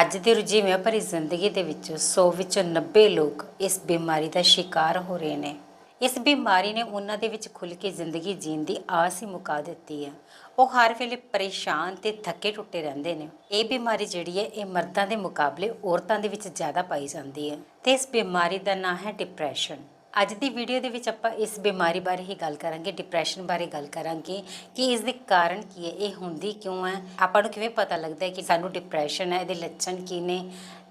ਅੱਜ ਦੀ ਰੁਝੇਵਿਆਂ ਭਰੀ ਜ਼ਿੰਦਗੀ ਦੇ ਵਿੱਚੋਂ 100 ਵਿੱਚੋਂ 90 ਲੋਕ ਇਸ ਬਿਮਾਰੀ ਦਾ ਸ਼ਿਕਾਰ ਹੋ ਰਹੇ ਨੇ। ਇਸ ਬਿਮਾਰੀ ਨੇ ਉਹਨਾਂ ਦੇ ਵਿੱਚ ਖੁੱਲ੍ਹ ਕੇ ਜ਼ਿੰਦਗੀ ਜੀਣ ਦੀ ਆਸ ਹੀ ਮੁਕਾ ਦਿੱਤੀ ਹੈ। ਉਹ ਹਰ ਵੇਲੇ ਪਰੇਸ਼ਾਨ ਤੇ ਥੱਕੇ ਟੁੱਟੇ ਰਹਿੰਦੇ ਨੇ। ਇਹ ਬਿਮਾਰੀ ਜਿਹੜੀ ਹੈ, ਇਹ ਮਰਦਾਂ ਦੇ ਮੁਕਾਬਲੇ ਔਰਤਾਂ ਦੇ ਵਿੱਚ ਜ਼ਿਆਦਾ ਪਾਈ ਜਾਂਦੀ ਹੈ ਤੇ ਇਸ ਬਿਮਾਰੀ ਦਾ ਨਾਂ ਹੈ ਡਿਪਰੈਸ਼ਨ ਅੱਜ ਦੀ ਵੀਡੀਓ ਦੇ ਵਿੱਚ ਆਪਾਂ ਇਸ ਬਿਮਾਰੀ ਬਾਰੇ ਹੀ ਗੱਲ ਕਰਾਂਗੇ ਡਿਪਰੈਸ਼ਨ ਬਾਰੇ ਗੱਲ ਕਰਾਂਗੇ ਕਿ ਇਸ ਦੇ ਕਾਰਨ ਕੀ ਹੈ, ਇਹ ਹੁੰਦੀ ਕਿਉਂ ਹੈ? ਆਪਾਂ ਨੂੰ ਕਿਵੇਂ ਪਤਾ ਲੱਗਦਾ ਹੈ ਕਿ ਸਾਨੂੰ ਡਿਪਰੈਸ਼ਨ ਹੈ, ਇਹਦੇ ਲੱਛਣ ਕੀ ਨੇ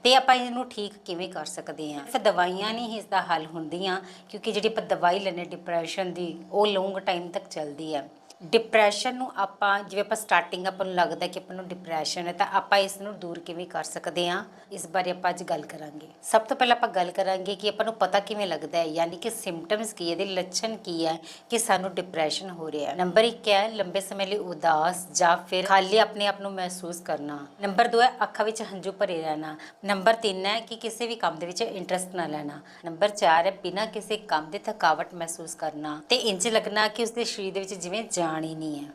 ਤੇ ਆਪਾਂ ਇਹਨੂੰ ਠੀਕ ਕਿਵੇਂ ਕਰ ਸਕਦੇ ਹਾਂ? ਫਿਰ ਦਵਾਈਆਂ ਨਹੀਂ ਇਸ ਦਾ ਹੱਲ ਹੁੰਦੀਆਂ ਕਿਉਂਕਿ ਜਿਹੜੀ ਆਪਾਂ ਦਵਾਈ ਲੈਂਦੇ ਡਿਪਰੈਸ਼ਨ ਦੀ, ਉਹ ਲੌਂਗ ਟਾਈਮ ਤੱਕ ਚੱਲਦੀ ਹੈ। ਡਿਪਰੈਸ਼ਨ ਨੂੰ ਆਪਾਂ, ਜਿਵੇਂ ਆਪਾਂ ਸਟਾਰਟਿੰਗ ਆਪਾਂ ਨੂੰ ਲੱਗਦਾ ਕਿ ਆਪਾਂ ਨੂੰ ਡਿਪਰੈਸ਼ਨ ਹੈ, ਤਾਂ ਆਪਾਂ ਇਸ ਨੂੰ ਦੂਰ ਕਿਵੇਂ ਕਰ ਸਕਦੇ ਹਾਂ? ਇਸ ਬਾਰੇ ਆਪਾਂ ਅੱਜ ਗੱਲ ਕਰਾਂਗੇ। ਸਭ ਤੋਂ ਪਹਿਲਾਂ ਆਪਾਂ ਗੱਲ ਕਰਾਂਗੇ ਕਿ ਆਪਾਂ ਨੂੰ ਪਤਾ ਕਿਵੇਂ ਲੱਗਦਾ ਹੈ, ਯਾਨੀ ਕਿ ਸਿੰਪਟਮਸ ਕੀ ਹੈ, ਇਹਦੇ ਲੱਛਣ ਕੀ ਹੈ ਕਿ ਸਾਨੂੰ ਡਿਪਰੈਸ਼ਨ ਹੋ ਰਿਹਾ ਹੈ। ਨੰਬਰ 1 ਹੈ, ਲੰਬੇ ਸਮੇਂ ਲਈ ਉਦਾਸ ਜਾਂ ਫਿਰ ਖਾਲੀ ਆਪਣੇ ਆਪ ਨੂੰ ਮਹਿਸੂਸ ਕਰਨਾ। ਨੰਬਰ 2 ਹੈ, ਅੱਖਾਂ ਵਿੱਚ ਹੰਝੂ ਭਰੇ ਰਹਿਣਾ। ਨੰਬਰ 3 ਹੈ ਕਿ ਕਿਸੇ ਵੀ ਕੰਮ ਦੇ ਵਿੱਚ ਇੰਟਰਸਟ ਨਾ ਲੈਣਾ। ਨੰਬਰ 4 ਹੈ, ਬਿਨਾਂ ਕਿਸੇ ਕੰਮ ਦੇ ਥਕਾਵਟ ਮਹਿਸੂਸ ਕਰਨਾ। ਤੇ ਇੰਜ ਲੱਗਣਾ ਕਿ ਉਸਦੇ ਸਰੀਰ ਦੇ ਵਿੱਚ ਜਿਵੇਂ ਜਾਨ ਹੀ ਨਹੀਂ ਹੈ।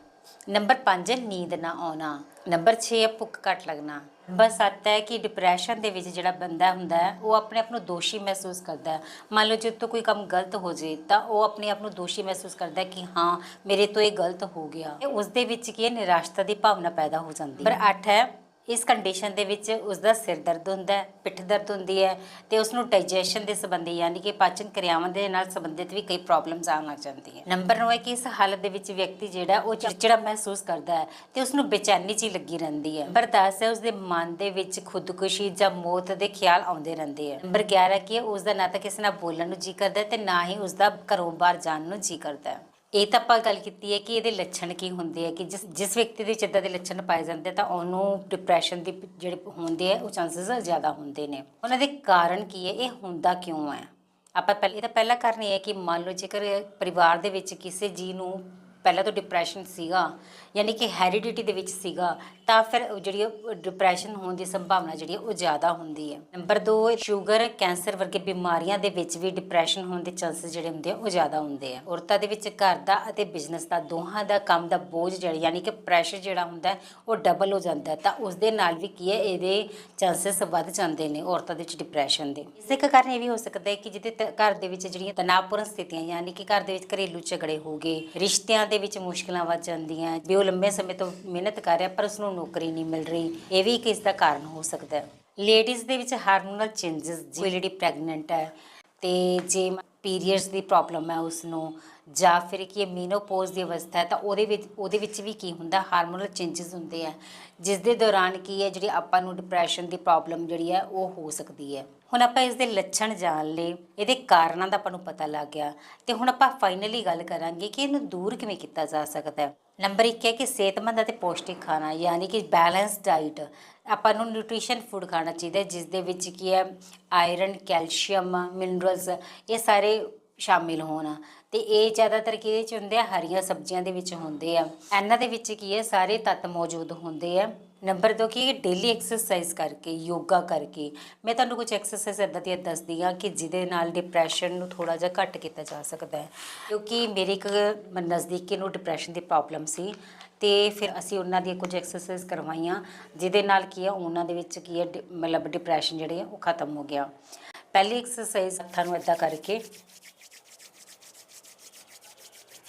ਨੰਬਰ 5 ਹੈ, ਨੀਂਦ ਨਾ ਆਉਣਾ। ਨੰਬਰ 6 ਹੈ, ਭੁੱਖ ਘੱਟ ਲੱਗਣਾ। ਨੰਬਰ 7 ਹੈ ਕਿ ਡਿਪਰੈਸ਼ਨ ਦੇ ਵਿੱਚ ਜਿਹੜਾ ਬੰਦਾ ਹੁੰਦਾ ਹੈ, ਉਹ ਆਪਣੇ ਆਪ ਨੂੰ ਦੋਸ਼ੀ ਮਹਿਸੂਸ ਕਰਦਾ ਹੈ। ਮੰਨ ਲਓ ਜੇ ਤੋਂ ਕੋਈ ਕੰਮ ਗਲਤ ਹੋ ਜੇ ਤਾਂ ਉਹ ਆਪਣੇ ਆਪ ਨੂੰ ਦੋਸ਼ੀ ਮਹਿਸੂਸ ਕਰਦਾ ਕਿ ਹਾਂ, ਮੇਰੇ ਤੋਂ ਇਹ ਗਲਤ ਹੋ ਗਿਆ। ਤੇ ਉਸ ਦੇ ਵਿੱਚ ਕੀ ਹੈ, ਨਿਰਾਸ਼ਤਾ ਦੀ ਭਾਵਨਾ ਪੈਦਾ ਹੋ ਜਾਂਦੀ ਹੈ। ਨੰਬਰ 8 ਹੈ ਇਸ ਕੰਡੀਸ਼ਨ ਦੇ ਵਿੱਚ ਉਸ ਦਾ ਸਿਰ ਦਰਦ ਹੁੰਦਾ ਹੈ, ਪਿੱਠ ਦਰਦ ਹੁੰਦੀ ਹੈ ਤੇ ਉਸ ਨੂੰ ਡਾਈਜੈਸ਼ਨ ਦੇ ਸੰਬੰਧੀ ਯਾਨੀ ਕਿ ਪਾਚਨ ਕਿਰਿਆਵਾਂ ਦੇ ਨਾਲ ਸੰਬੰਧਿਤ ਵੀ ਕਈ ਪ੍ਰੋਬਲਮਸ ਆਉਣ ਲੱਗ ਜਾਂਦੀਆਂ ਨੰਬਰ 9 ਹੈ ਕਿ ਇਸ ਹਾਲਤ ਦੇ ਵਿੱਚ ਵਿਅਕਤੀ ਜਿਹੜਾ ਉਹ ਚਿੜਚਿੜਾ ਮਹਿਸੂਸ ਕਰਦਾ ਹੈ ਤੇ ਉਸ ਨੂੰ ਬੇਚੈਨੀ ਜੀ ਲੱਗੀ ਰਹਿੰਦੀ ਹੈ। ਨੰਬਰ 10 ਹੈ ਉਸ ਦੇ ਮਨ ਦੇ ਵਿੱਚ ਖੁਦਕੁਸ਼ੀ ਜਾਂ ਮੌਤ ਦੇ ਖਿਆਲ ਆਉਂਦੇ ਰਹਿੰਦੇ ਹੈ। ਨੰਬਰ 11 ਕਿ ਹੈ ਉਸ ਦਾ ਨਾ ਤਾਂ ਕਿਸੇ ਨਾਲ ਬੋਲਣ ਨੂੰ ਜੀ ਕਰਦਾ ਹੈ ਤੇ ਨਾ ਹੀ ਉਸ ਦਾ ਘਰੋਂ ਬਾਹਰ ਜਾਣ ਨੂੰ ਜੀ ਕਰਦਾ ਇਹ ਤਾਂ ਆਪਾਂ ਗੱਲ ਕੀਤੀ ਹੈ ਕਿ ਇਹਦੇ ਲੱਛਣ ਕੀ ਹੁੰਦੇ ਆ, ਕਿ ਜਿਸ ਜਿਸ ਵਿਅਕਤੀ ਦੇ ਵਿੱਚ ਇਦਾਂ ਦੇ ਲੱਛਣ ਪਾਏ ਜਾਂਦੇ ਤਾਂ ਉਹਨੂੰ ਡਿਪਰੈਸ਼ਨ ਦੀ ਜਿਹੜੇ ਹੁੰਦੇ ਆ, ਉਹ ਚਾਂਸਸ ਜ਼ਿਆਦਾ ਹੁੰਦੇ ਨੇ। ਉਹਨਾਂ ਦੇ ਕਾਰਨ ਕੀ ਹੈ, ਇਹ ਹੁੰਦਾ ਕਿਉਂ ਹੈ? ਆਪਾਂ ਪਹਿਲੇ ਇਹਦਾ ਪਹਿਲਾ ਕਾਰਨ ਇਹ ਹੈ ਕਿ ਮੰਨ ਲਓ ਜੇਕਰ ਪਰਿਵਾਰ ਦੇ ਵਿੱਚ ਕਿਸੇ ਜੀ ਨੂੰ ਪਹਿਲਾਂ ਤੋਂ ਡਿਪਰੈਸ਼ਨ ਸੀਗਾ, ਯਾਨੀ ਕਿ ਹੈਰੀਡਿਟੀ ਦੇ ਵਿੱਚ ਸੀਗਾ, ਤਾਂ ਫਿਰ ਉਹ ਜਿਹੜੀ ਡਿਪਰੈਸ਼ਨ ਹੋਣ ਦੀ ਸੰਭਾਵਨਾ ਜਿਹੜੀ ਉਹ ਜ਼ਿਆਦਾ ਹੁੰਦੀ ਹੈ। ਨੰਬਰ 2 ਸ਼ੂਗਰ ਕੈਂਸਰ ਵਰਗੇ ਬਿਮਾਰੀਆਂ ਦੇ ਵਿੱਚ ਵੀ ਡਿਪਰੈਸ਼ਨ ਹੋਣ ਦੇ ਚਾਂਸਸ ਜਿਹੜੇ ਹੁੰਦੇ ਆ, ਉਹ ਜ਼ਿਆਦਾ ਹੁੰਦੇ ਆ। ਔਰਤਾਂ ਦੇ ਵਿੱਚ ਘਰ ਦਾ ਅਤੇ ਬਿਜ਼ਨਸ ਦਾ ਦੋਹਾਂ ਦਾ ਕੰਮ ਦਾ ਬੋਝ ਜਿਹੜਾ, ਯਾਨੀ ਕਿ ਪ੍ਰੈਸ਼ਰ ਜਿਹੜਾ ਹੁੰਦਾ ਉਹ ਡਬਲ ਹੋ ਜਾਂਦਾ ਤਾਂ ਉਸ ਦੇ ਨਾਲ ਵੀ ਕੀ ਹੈ, ਇਹਦੇ ਚਾਂਸਸ ਵੱਧ ਜਾਂਦੇ ਨੇ ਔਰਤਾਂ ਦੇ ਵਿੱਚ ਡਿਪਰੈਸ਼ਨ ਦੇ। ਇਸ ਇੱਕ ਕਾਰਨ ਇਹ ਵੀ ਹੋ ਸਕਦਾ ਹੈ ਕਿ ਜਿਹਦੇ ਤ- ਘਰ ਦੇ ਵਿੱਚ ਜਿਹੜੀਆਂ ਤਣਾਅਪੂਰਨ ਸਥਿਤੀਆਂ, ਯਾਨੀ ਕਿ ਘਰ ਦੇ ਵਿੱਚ ਘਰੇਲੂ ਝਗੜੇ ਹੋ ਗਏ, ਰਿਸ਼ਤਿਆਂ ਦੇ ਵਿੱਚ ਮੁਸ਼ਕਲਾਂ ਵੱਧ ਜਾਂਦੀਆਂ। ਵੀ ਉਹ ਲੰਬੇ ਸਮੇਂ ਤੋਂ ਮਿਹਨਤ ਕਰ ਰਿਹਾ, ਪਰ ਉਸ ਨੂੰ ਨੌਕਰੀ ਨਹੀਂ ਮਿਲ ਰਹੀ। ਇਹ ਵੀ ਇੱਕ ਇਸ ਦਾ ਕਾਰਨ ਹੋ ਸਕਦਾ ਹੈ। ਲੇਡੀਜ਼ ਦੇ ਵਿੱਚ ਹਾਰਮੋਨਲ ਚੇਂਜਸ ਜੀ ਲੇਡੀ ਪ੍ਰੈਗਨੈਂਟ ਹੈ, ਤੇ ਜੇ ਪੀਰੀਅਡਸ ਦੀ ਪ੍ਰੋਬਲਮ ਹੈ ਉਸ ਨੂੰ ਜਾਂ ਫਿਰ ਕਿ ਮੀਨੋਪੋਜ਼ ਦੀ ਅਵਸਥਾ ਹੈ, ਤਾਂ ਉਹਦੇ ਵਿੱਚ ਉਹਦੇ ਵਿੱਚ ਵੀ ਕੀ ਹੁੰਦਾ ਹਾਰਮੋਨਲ ਚੇਂਜਸ ਹੁੰਦੇ ਆ। ਜਿਸ ਦੇ ਦੌਰਾਨ ਕੀ ਹੈ, ਜਿਹੜੀ ਆਪਾਂ ਨੂੰ ਡਿਪਰੈਸ਼ਨ ਦੀ ਪ੍ਰੋਬਲਮ ਜਿਹੜੀ ਹੈ, ਉਹ ਹੋ ਸਕਦੀ ਹੈ। ਹੁਣ ਆਪਾਂ ਇਸ ਦੇ ਲੱਛਣ ਜਾਣ ਲਏ, ਇਹਦੇ ਕਾਰਨਾਂ ਦਾ ਆਪਾਂ ਨੂੰ ਪਤਾ ਲੱਗ ਗਿਆ। ਤੇ ਹੁਣ ਆਪਾਂ ਫਾਈਨਲੀ ਗੱਲ ਕਰਾਂਗੇ ਕਿ ਇਹਨੂੰ ਦੂਰ ਕਿਵੇਂ ਕੀਤਾ ਜਾ ਸਕਦਾ ਹੈ। ਨੰਬਰ 1 ਹੈ ਕਿ ਸਿਹਤਮੰਦ ਅਤੇ ਪੌਸ਼ਟਿਕ ਖਾਣਾ, ਯਾਨੀ ਕਿ ਬੈਲੈਂਸ ਡਾਈਟ ਆਪਾਂ ਨੂੰ ਨਿਊਟ੍ਰੀਸ਼ਨ ਫੂਡ ਖਾਣਾ ਚਾਹੀਦਾ ਜਿਸ ਦੇ ਵਿੱਚ ਕੀ ਹੈ ਆਇਰਨ ਕੈਲਸ਼ੀਅਮ ਮਿਨਰਲਸ ਇਹ ਸਾਰੇ ਸ਼ਾਮਿਲ ਹੋਣ। ਤੇ ਇਹ ਜ਼ਿਆਦਾਤਰ ਕਿਹਦੇ ਚ ਹੁੰਦੇ ਆ? ਹਰੀਆਂ ਸਬਜ਼ੀਆਂ ਦੇ ਵਿੱਚ ਹੁੰਦੇ ਆ। ਇਹਨਾਂ ਦੇ ਵਿੱਚ ਕੀ ਹੈ? ਸਾਰੇ ਤੱਤ ਮੌਜੂਦ ਹੁੰਦੇ ਆ। ਨੰਬਰ 2 ਕਿ ਡੇਲੀ ਐਕਸਰਸਾਈਜ਼ ਕਰਕੇ, ਯੋਗਾ ਕਰਕੇ। ਮੈਂ ਤੁਹਾਨੂੰ ਕੁਝ ਐਕਸਰਸਾਈਜ਼ ਇਦਾਂ ਦੀਆਂ ਦੱਸਦੀ ਹਾਂ ਕਿ ਜਿਹਦੇ ਨਾਲ ਡਿਪਰੈਸ਼ਨ ਨੂੰ ਥੋੜਾ ਜਿਹਾ ਘੱਟ ਕੀਤਾ ਜਾ ਸਕਦਾ ਹੈ। ਕਿਉਂਕਿ ਮੇਰੇ ਇੱਕ ਨਜ਼ਦੀਕੀ ਨੂੰ ਡਿਪਰੈਸ਼ਨ ਦੀ ਪ੍ਰੋਬਲਮ ਸੀ ਤੇ ਫਿਰ ਅਸੀਂ ਉਹਨਾਂ ਦੀ ਕੁਝ ਐਕਸਰਸਾਈਜ਼ ਕਰਵਾਈਆਂ, ਜਿਹਦੇ ਨਾਲ ਕੀ ਆ ਉਹਨਾਂ ਦੇ ਵਿੱਚ ਕੀ ਹੈ, ਡਿ- ਮਤਲਬ ਡਿਪਰੈਸ਼ਨ ਜਿਹੜੇ ਆ, ਉਹ ਖਤਮ ਹੋ ਗਿਆ। ਪਹਿਲੀ ਐਕਸਰਸਾਈਜ਼ ਹੱਥਾਂ ਨੂੰ ਇਦਾਂ ਕਰਕੇ,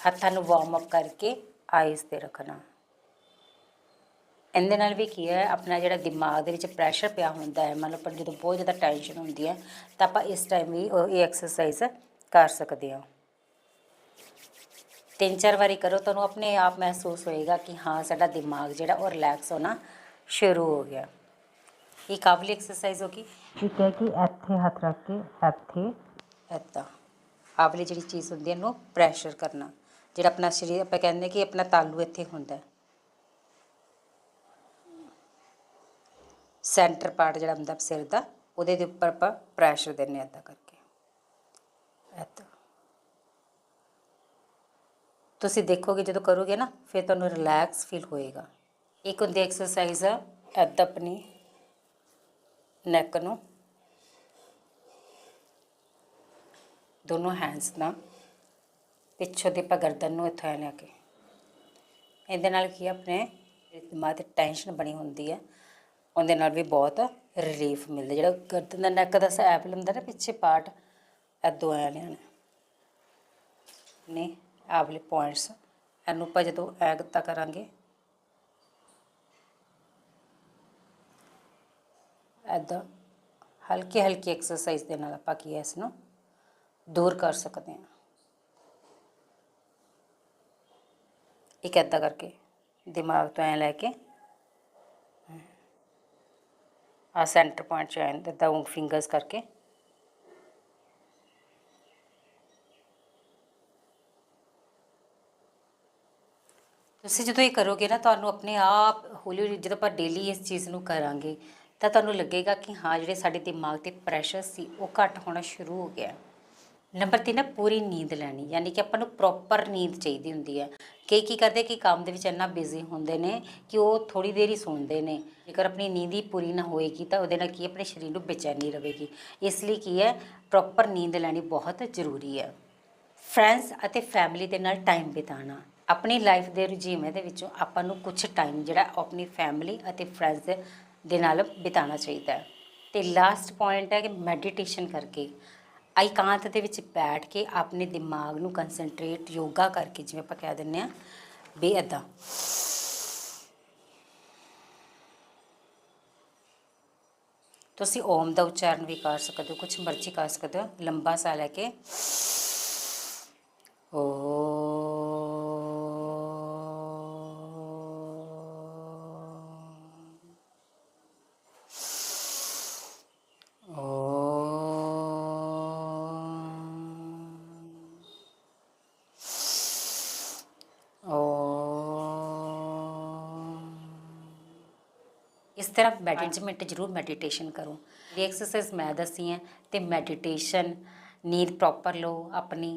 ਹੱਥਾਂ ਨੂੰ ਵਾਰਮ ਅਪ ਕਰਕੇ ਆਈਸ ਤੇ ਰੱਖਣਾ। ਇਹਦੇ ਨਾਲ ਵੀ ਕੀ ਹੈ ਆਪਣਾ ਜਿਹੜਾ ਦਿਮਾਗ ਦੇ ਵਿੱਚ ਪ੍ਰੈਸ਼ਰ ਪਿਆ ਹੁੰਦਾ ਹੈ ਮਤਲਬ ਪਰ ਜਦੋਂ ਬਹੁਤ ਜ਼ਿਆਦਾ ਟੈਨਸ਼ਨ ਹੁੰਦੀ ਹੈ ਤਾਂ ਆਪਾਂ ਇਸ ਟਾਈਮ ਵੀ ਉਹ ਇਹ ਐਕਸਰਸਾਈਜ਼ ਕਰ ਸਕਦੇ ਹਾਂ। ਤਿੰਨ ਚਾਰ ਵਾਰੀ ਕਰੋ ਤੁਹਾਨੂੰ ਆਪਣੇ ਆਪ ਮਹਿਸੂਸ ਹੋਏਗਾ ਕਿ ਹਾਂ ਸਾਡਾ ਦਿਮਾਗ ਜਿਹੜਾ ਉਹ ਰਿਲੈਕਸ ਹੋਣਾ ਸ਼ੁਰੂ ਹੋ ਗਿਆ। ਇਹ ਕਾਬਲੀ ਐਕਸਰਸਾਈਜ਼ ਹੋਗੀ ਇੱਕ ਹੈ ਕਿ ਇੱਥੇ ਹੱਥ ਰੱਖ ਕੇ ਇੱਥੇ। ਇੱਦਾਂ। ਆਹ ਵਾਲੀ ਜਿਹੜੀ ਚੀਜ਼ ਹੁੰਦੀ ਹੈ ਇਹਨੂੰ ਪ੍ਰੈਸ਼ਰ ਕਰਨਾ। ਜਿਹੜਾ ਆਪਣਾ ਸਰੀਰ ਆਪਾਂ ਕਹਿੰਦੇ ਕਿ ਆਪਣਾ ਤਾਲੂ ਇੱਥੇ ਹੁੰਦਾ ਹੈ। ਸੈਂਟਰ ਪਾਰਟ ਜਿਹੜਾ ਹੁੰਦਾ ਸਿਰ ਦਾ, ਉਹਦੇ ਦੇ ਉੱਪਰ ਆਪਾਂ ਪ੍ਰੈਸ਼ਰ ਦਿੰਨੇ ਆ ਇੱਦਾਂ ਕਰਕੇ। ਇੱਦਾਂ ਤੁਸੀਂ ਦੇਖੋਗੇ ਜਦੋਂ ਕਰੋਗੇ ਨਾ, ਫਿਰ ਤੁਹਾਨੂੰ ਰਿਲੈਕਸ ਫੀਲ ਹੋਏਗਾ। ਇੱਕ ਹੁੰਦੀ ਐਕਸਰਸਾਈਜ਼ ਆ ਇੱਦਾਂ ਆਪਣੀ ਨੈਕ ਨੂੰ। ਦੋਨੋਂ ਹੈਂਡਸ ਨਾਲ। ਪਿੱਛੋਂ ਦੀ ਆਪਾਂ ਗਰਦਨ ਨੂੰ ਇੱਥੇ ਲਿਆ ਕੇ। ਇਹਦੇ ਨਾਲ ਕੀ ਆ, ਆਪਣੇ ਦਿਮਾਗ ਤੇ ਟੈਨਸ਼ਨ ਬਣੀ ਹੁੰਦੀ ਹੈ। ਉਹਦੇ ਨਾਲ ਵੀ ਬਹੁਤ ਰਿਲੀਫ ਮਿਲਦਾ। ਜਿਹੜਾ ਗਰਦਨ ਦਾ ਨੈਕ ਦਾ ਸੈਪ ਹੁੰਦਾ ਨਾ ਪਿੱਛੇ ਪਾਰਟ ਐਦੋਂ ਆਇਆ ਲਿਆਣਾ ਨੇ ਆਹ ਵਾਲੇ ਪੁਆਇੰਟਸ ਇਹਨੂੰ ਆਪਾਂ ਜਦੋਂ ਐ ਤਾਂ ਕਰਾਂਗੇ ਐਦਾਂ ਹਲਕੀ ਹਲਕੀ ਐਕਸਰਸਾਈਜ਼ ਦੇ ਨਾਲ ਆਪਾਂ ਕੀ ਇਸ ਨੂੰ ਦੂਰ ਕਰ ਸਕਦੇ ਹਾਂ। ਇੱਕ ਐਦਾਂ ਕਰਕੇ ਦਿਮਾਗ ਤੋਂ ਐ ਲੈ ਕੇ ਆ ਸੈਂਟਰ ਪੁਆਇੰਟ ਚ ਐਂ ਦਿੱਤਾ ਉਂਗ ਫਿੰਗਰਸ ਕਰਕੇ। ਤੁਸੀਂ ਜਦੋਂ ਇਹ ਕਰੋਗੇ ਨਾ, ਤੁਹਾਨੂੰ ਆਪਣੇ ਆਪ ਹੌਲੀ ਹੌਲੀ ਜਦੋਂ ਆਪਾਂ ਡੇਲੀ ਇਸ ਚੀਜ਼ ਨੂੰ ਕਰਾਂਗੇ, ਤਾਂ ਤੁਹਾਨੂੰ ਲੱਗੇਗਾ ਕਿ ਹਾਂ, ਜਿਹੜੇ ਸਾਡੇ ਦਿਮਾਗ ਤੇ ਪ੍ਰੈਸ਼ਰ ਸੀ, ਉਹ ਘੱਟ ਹੋਣਾ ਸ਼ੁਰੂ ਹੋ ਗਿਆ। ਨੰਬਰ 3 ਹੈ ਪੂਰੀ ਨੀਂਦ ਲੈਣੀ, ਯਾਨੀ ਕਿ ਆਪਾਂ ਨੂੰ ਪ੍ਰੋਪਰ ਨੀਂਦ ਚਾਹੀਦੀ ਹੁੰਦੀ ਹੈ। ਕਈ ਕੀ ਕਰਦੇ ਕਿ ਕੰਮ ਦੇ ਵਿੱਚ ਇੰਨਾ ਬਿਜ਼ੀ ਹੁੰਦੇ ਨੇ ਕਿ ਉਹ ਥੋੜੀ ਦੇਰ ਹੀ ਸੌਂਦੇ ਨੇ। ਜੇਕਰ ਆਪਣੀ ਨੀਂਦ ਹੀ ਪੂਰੀ ਨਾ ਹੋਏਗੀ ਤਾਂ ਉਹਦੇ ਨਾਲ ਕੀ ਆਪਣੇ ਸਰੀਰ ਨੂੰ ਬੇਚੈਨੀ ਰਹੇਗੀ। ਇਸ ਲਈ ਕੀ ਹੈ ਪ੍ਰੋਪਰ ਨੀਂਦ ਲੈਣੀ ਬਹੁਤ ਜ਼ਰੂਰੀ ਹੈ। ਫਰੈਂਡਸ ਅਤੇ ਫੈਮਿਲੀ ਦੇ ਨਾਲ ਟਾਈਮ ਬਿਤਾਉਣਾ। ਆਪਣੀ ਲਾਈਫ ਦੇ ਰੁਝੇਵੇਂ ਦੇ ਵਿੱਚੋਂ ਆਪਾਂ ਨੂੰ ਕੁਝ ਟਾਈਮ ਜਿਹੜਾ ਉਹ ਆਪਣੀ ਫੈਮਿਲੀ ਅਤੇ ਫਰੈਂਡਸ ਦੇ ਨਾਲ ਬਿਤਾਉਣਾ ਚਾਹੀਦਾ ਹੈ। ਤੇ ਲਾਸਟ ਪੁਆਇੰਟ ਹੈ ਕਿ ਮੈਡੀਟੇਸ਼ਨ ਕਰਕੇ ਇਕਾਂਤ ਦੇ ਵਿੱਚ ਬੈਠ ਕੇ ਆਪਣੇ ਦਿਮਾਗ ਨੂੰ ਕਨਸੈਂਟਰੇਟ ਯੋਗਾ ਕਰਕੇ, ਜਿਵੇਂ ਆਪਾਂ ਕਹਿ ਦਿੰਦੇ ਆ ਵੀ ਤੁਸੀਂ ਓਮ ਦਾ ਉਚਾਰਨ ਵੀ ਕਰ ਸਕਦੇ ਹੋ ਕੁਝ ਮਰਜ਼ੀ ਕਰ ਸਕਦੇ ਹੋ, ਲੰਬਾ ਸਾਹ ਲੈ ਕੇ। ਓ ਇਸ ਤਰ੍ਹਾਂ ਮੈਨੇਜਮੈਂਟ ਜ਼ਰੂਰ ਮੈਡੀਟੇਸ਼ਨ ਕਰੋ। ਇਹ ਐਕਸਰਸਾਈਜ਼ ਮੈਂ ਦੱਸੀ ਹੈ ਤੇ ਮੈਡੀਟੇਸ਼ਨ ਨੀਂਦ ਪ੍ਰੋਪਰ ਲਓ ਆਪਣੀ।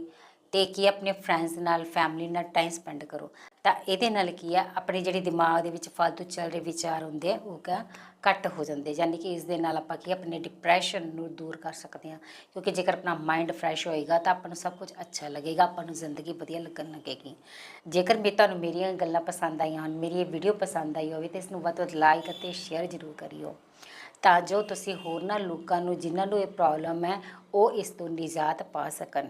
ਤੇ ਕੀ ਆਪਣੇ ਫਰੈਂਡਸ ਨਾਲ ਫੈਮਿਲੀ ਨਾਲ ਟਾਈਮ ਸਪੈਂਡ ਕਰੋ। ਤਾਂ ਇਹਦੇ ਨਾਲ ਕੀ ਆ, ਆਪਣੇ ਜਿਹੜੇ ਦਿਮਾਗ ਦੇ ਵਿੱਚ ਫालतू ਚੱਲ ਰਹੇ ਵਿਚਾਰ ਹੁੰਦੇ ਆ, ਉਹ ਕਾ ਘੱਟ ਹੋ ਜਾਂਦੇ। ਯਾਨੀ ਕਿ ਇਸ ਦੇ ਨਾਲ ਆਪਾਂ ਕੀ ਆਪਣੇ ਡਿਪਰੈਸ਼ਨ ਨੂੰ ਦੂਰ ਕਰ ਸਕਦੇ ਹਾਂ ਕਿਉਂਕਿ ਜੇਕਰ ਆਪਣਾ ਮਾਈਂਡ ਫਰੈਸ਼ ਹੋਏਗਾ, ਤਾਂ ਆਪਾਂ ਨੂੰ ਸਭ ਕੁਝ ਅੱਛਾ ਲੱਗੇਗਾ, ਆਪਾਂ ਨੂੰ ਜ਼ਿੰਦਗੀ ਵਧੀਆ ਲੱਗਣ ਲੱਗੇਗੀ। ਜੇਕਰ ਮੇ ਤੁਹਾਨੂੰ ਮੇਰੀਆਂ ਗੱਲਾਂ ਪਸੰਦ ਆਈਆਂ ਹਨ ਮੇਰੀ ਇਹ ਵੀਡੀਓ ਪਸੰਦ ਆਈ ਹੋਵੇ, ਤਾਂ ਇਸ ਨੂੰ ਵੱਧ ਤੋਂ ਵੱਧ ਲਾਈਕ ਅਤੇ ਸ਼ੇਅਰ ਜ਼ਰੂਰ ਕਰਿਓ। ਤਾਂ ਜੋ ਤੁਸੀਂ ਹੋਰਨਾਂ ਲੋਕਾਂ ਨੂੰ, ਜਿਨ੍ਹਾਂ ਨੂੰ ਇਹ ਪ੍ਰੋਬਲਮ ਹੈ, ਉਹ ਇਸ ਤੋਂ ਨਿਜਾਤ ਪਾ ਸਕਣ।